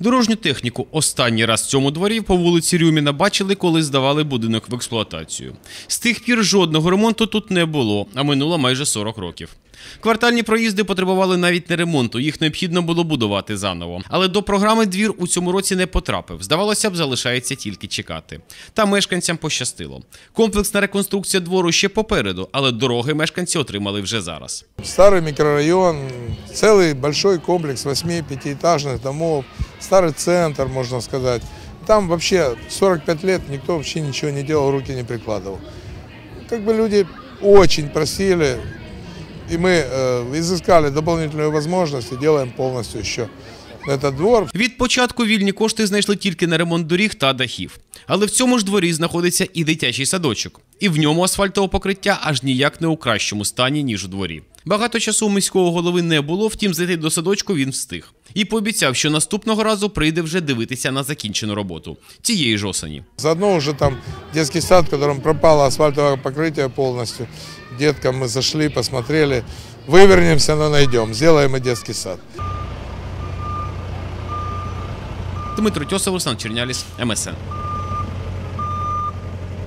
Дорожню техніку останній раз в цьому дворі по вулиці Рюміна бачили, коли здавали будинок в експлуатацію. З тих пір жодного ремонту тут не було, а минуло майже 40 років. Квартальні проїзди потребували навіть не ремонту, їх необхідно було будувати заново. Але до програми двір у цьому році не потрапив. Здавалося б, залишається тільки чекати. Та мешканцям пощастило. Комплексна реконструкція двору ще попереду, але дороги мешканці отримали вже зараз. Старый микрорайон, целый большой комплекс восьми пятиэтажных домов, старый центр, можно сказать. Там вообще 45 лет никто вообще ничего не делал, руки не прикладывал. Как бы люди очень просили, и мы э, изыскали дополнительную возможность и делаем полностью еще этот двор. Від початку вільні кошти знайшли тільки на ремонт доріг та дахів. Але в цьому ж дворі знаходиться і дитячий садочок. І в ньому асфальтове покриття аж ніяк не у кращому стані, ніж у дворі. Багато часу у міського голови не було, втім зайти до садочку він встиг. І пообіцяв, що наступного разу прийде вже дивитися на закінчену роботу цієї ж осені. Заодно уже там детский сад, в котором пропало асфальтовое покрытие полностью. Деткам мы зашли, посмотрели, вывернемся, но найдем, сделаем и детский сад. Дмитро Тьосов, Руслан Черняліс, МСН.